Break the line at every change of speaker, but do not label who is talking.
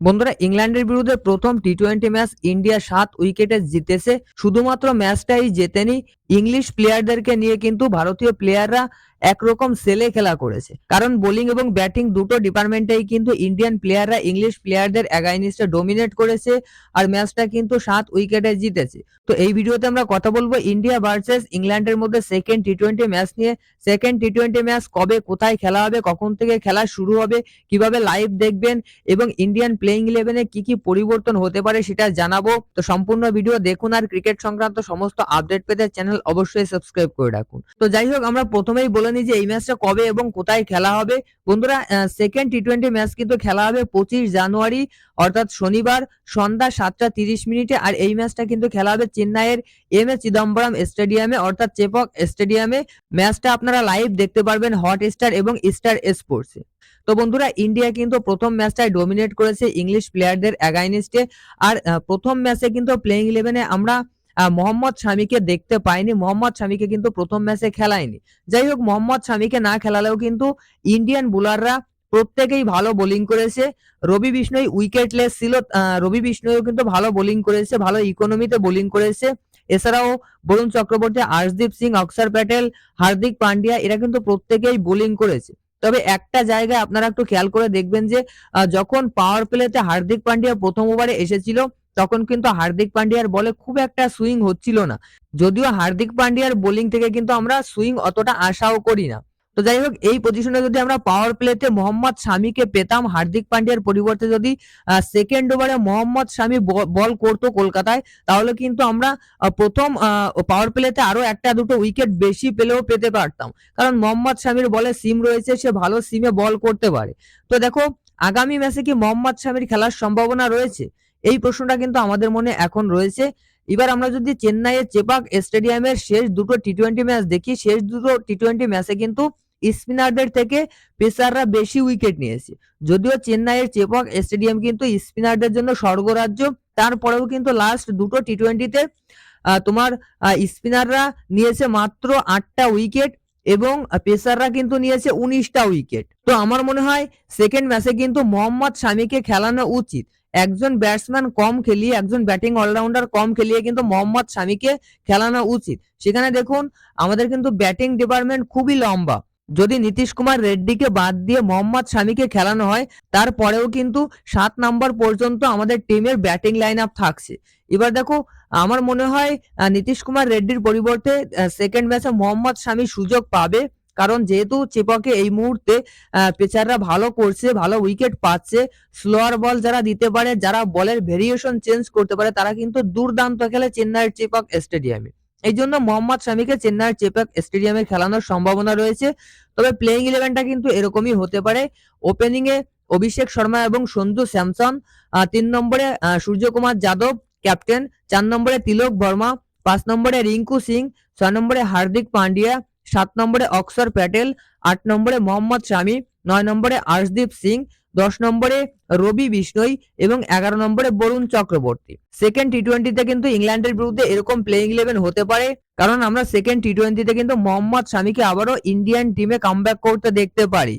বন্ধুরা, ইংল্যান্ডের বিরুদ্ধে প্রথম টি টোয়েন্টি ম্যাচ ইন্ডিয়া সাত উইকেটে জিতেছে। শুধুমাত্র ম্যাচটাই জেতেনি। ইংলিশ প্লেয়ারদেরকে নিয়ে কিন্তু ভারতীয় প্লেয়াররা একরকম সেলে খেলা করেছে। কারণ বোলিং এবং ব্যাটিং দুটো ডিপার্টমেন্টেই কিন্তু ইন্ডিয়ান প্লেয়াররা ইংলিশ প্লেয়ারদের অ্যাগাইনিস্টে ডোমিনেট করেছে আর ম্যাচটা কিন্তু সাত উইকেটে জিতেছে। তো এই ভিডিওতে আমরা কথা বলব ইন্ডিয়া ভার্সেস ইংল্যান্ডের মধ্যে সেকেন্ড টি টোয়েন্টি ম্যাচ নিয়ে। সেকেন্ড টি টোয়েন্টি ম্যাচ কবে, কোথায় খেলা হবে, কখন থেকে খেলা শুরু হবে, কীভাবে লাইভ দেখবেন এবং ইন্ডিয়ান প্লেইং ইলেভেনে কি কি পরিবর্তন হতে পারে সেটা জানাব। তো সম্পূর্ণ ভিডিও দেখুন আর ক্রিকেট সংক্রান্ত সমস্ত আপডেট পেতে চ্যানেল অবশ্যই সাবস্ক্রাইব করে রাখুন। তো যাই হোক, আমরা প্রথমেই বলে নিই যে এই ম্যাচটা কবে এবং কোথায় খেলা হবে। বন্ধুরা সেকেন্ড টি টোয়েন্টি ম্যাচ কিন্তু খেলা হবে পঁচিশ জানুয়ারি, অর্থাৎ শনিবার সন্ধ্যা সাতটা তিরিশ মিনিটে। আর এই ম্যাচটা কিন্তু খেলা হবে চেন্নাইয়ের এম এ চিদম্বরম স্টেডিয়ামে, অর্থাৎ চেপক স্টেডিয়ামে। ম্যাচটা আপনারা লাইভ দেখতে পারবেন হট স্টার এবং স্টার স্পোর্টসে তো বন্ধুরা ইন্ডিয়া কিন্তু প্রথম ম্যাচটাই ডোমিনেট করেছে ইংলিশ প্লেয়ারদের অ্যাগাইনিস্টে আর প্রথম ম্যাচে কিন্তু প্লেইং ইলেভেনে আমরা মোহাম্মদ শামিকে দেখতে পাইনি। মোহাম্মদ শামিকে কিন্তু প্রথম ম্যাচে খেলায়নি। যাই হোক, মোহাম্মদ শামিকে না খেলালেও কিন্তু ইন্ডিয়ান বোলাররা প্রত্যেকেই ভালো বোলিং করেছে। রবি বিষ্ণই উইকেটলেস ছিল রবি বিষ্ণইও কিন্তু ভালো বোলিং করেছে, ভালো ইকোনমিতে বোলিং করেছে। এছাড়াও বরুণ চক্রবর্তী, আর্শদীপ সিং, অক্ষর প্যাটেল, হার্দিক পান্ডিয়া, এরা কিন্তু প্রত্যেকেই বোলিং করেছে। তবে একটা জায়গায় আপনারা একটু খেয়াল করে দেখবেন যে যখন পাওয়ার প্লেতে হার্দিক পান্ডিয়া প্রথম ওভারে এসেছিল তখন কিন্তু হার্দিক পান্ডিয়ার বলে খুব একটা সুইং হচ্ছিল না। যদিও হার্দিক পান্ডিয়ার বোলিং থেকে কিন্তু আমরা সুইং অতটা আশাও করি না। তো যাই হোক, এই পজিশনে যদি আমরা পাওয়ার প্লেতে মোহাম্মদ শামিকে পেতাম, হার্দিক পান্ডিয়ার পরিবর্তে যদি সেকেন্ড ওভারে মোহাম্মদ শামি বল করতো কলকাতায়, তাহলে কিন্তু আমরা প্রথম পাওয়ার প্লেতে আরও একটা দুটো উইকেট বেশি পেলেও পেতে পারতাম। কারণ মোহাম্মদ শামির বলে সিম রয়েছে, সে ভালো সিমে বল করতে পারে। তো দেখো, আগামী ম্যাচে কি মোহাম্মদ শামির খেলার সম্ভাবনা রয়েছে? এই প্রশ্নটা কিন্তু আমাদের মনে এখন রয়েছে। এবার আমরা যদি চেন্নাইয়ের চেপাক স্টেডিয়ামের শেষ দুটো টি টোয়েন্টি ম্যাচ দেখি, শেষ দুটো টি টোয়েন্টি ম্যাচে কিন্তু স্পিনারদের থেকে পেসাররা বেশি উইকেট নিয়েছে। যদিও চেন্নাইয়ের চেপক স্টেডিয়াম কিন্তু স্পিনারদের জন্য স্বর্গরাজ্য, তারপরেও কিন্তু লাস্ট দুটো টি টোয়েন্টিতে তোমার স্পিনাররা নিয়েছে মাত্র আটটা উইকেট এবং পেসাররা কিন্তু নিয়েছে উনিশটা উইকেট তো আমার মনে হয় সেকেন্ড ম্যাচে কিন্তু মোহাম্মদ শামিকে খেলানো উচিত। একজন ব্যাটসম্যান কম খেলিয়ে, একজন ব্যাটিং অলরাউন্ডার কম খেলিয়ে কিন্তু মোহাম্মদ শামিকে খেলানো উচিত। সেখানে দেখুন, আমাদের কিন্তু ব্যাটিং ডিপার্টমেন্ট খুবই লম্বা। যদি নীতিশ কুমার রেড্ডিকে বাদ দিয়ে মোহাম্মদ শামিকে খেলানো হয়, তারপরেও কিন্তু সাত নাম্বার পর্যন্ত আমাদের টিমের ব্যাটিং লাইন আপ থাকছে। এবার দেখো, আমার মনে হয় নীতিশ কুমার রেড্ডির পরিবর্তে সেকেন্ড ম্যাচে মোহাম্মদ শামি সুযোগ পাবে। কারণ যেহেতু চেপকে এই মুহূর্তে পেচাররা ভালো করছে, ভালো উইকেট পাচ্ছে স্লোয়ার বল যারা দিতে পারে, যারা বলের ভেরিয়েশন চেঞ্জ করতে পারে, তারা কিন্তু দুর্দান্ত খেলে চেন্নাইয়ের চেপক স্টেডিয়ামে এই জন্য মোহাম্মদ শামিকে চেন্নাইয়ের চেপক স্টেডিয়ামে খেলানোর সম্ভাবনা রয়েছে। তবে প্লেইং ইলেভেনটা কিন্তু এরকমই হতে পারে। ওপেনিং এ অভিষেক শর্মা এবং সঞ্জু স্যামসন তিন নম্বরে সূর্যকুমার যাদব ক্যাপ্টেন চার নম্বরে তিলক বর্মা, পাঁচ নম্বরে রিঙ্কু সিং, ছয় নম্বরে হার্দিক পান্ডিয়া সাত নম্বরে অক্ষর প্যাটেল, আট নম্বরে মোহাম্মদ শামি, নয় নম্বরে আর্শদীপ সিং, দশ নম্বরে রবি বিষ্ণই এবং এগারো নম্বরে বরুণ চক্রবর্তী। সেকেন্ড টি টোয়েন্টিতে কিন্তু ইংল্যান্ডের বিরুদ্ধে এরকম প্লেইং ইলেভেন হতে পারে, কারণ আমরা সেকেন্ড টি টোয়েন্টিতে কিন্তু মোহাম্মদ শামিকে আবারও ইন্ডিয়ান টিমে কামব্যাক করতে দেখতে পারি।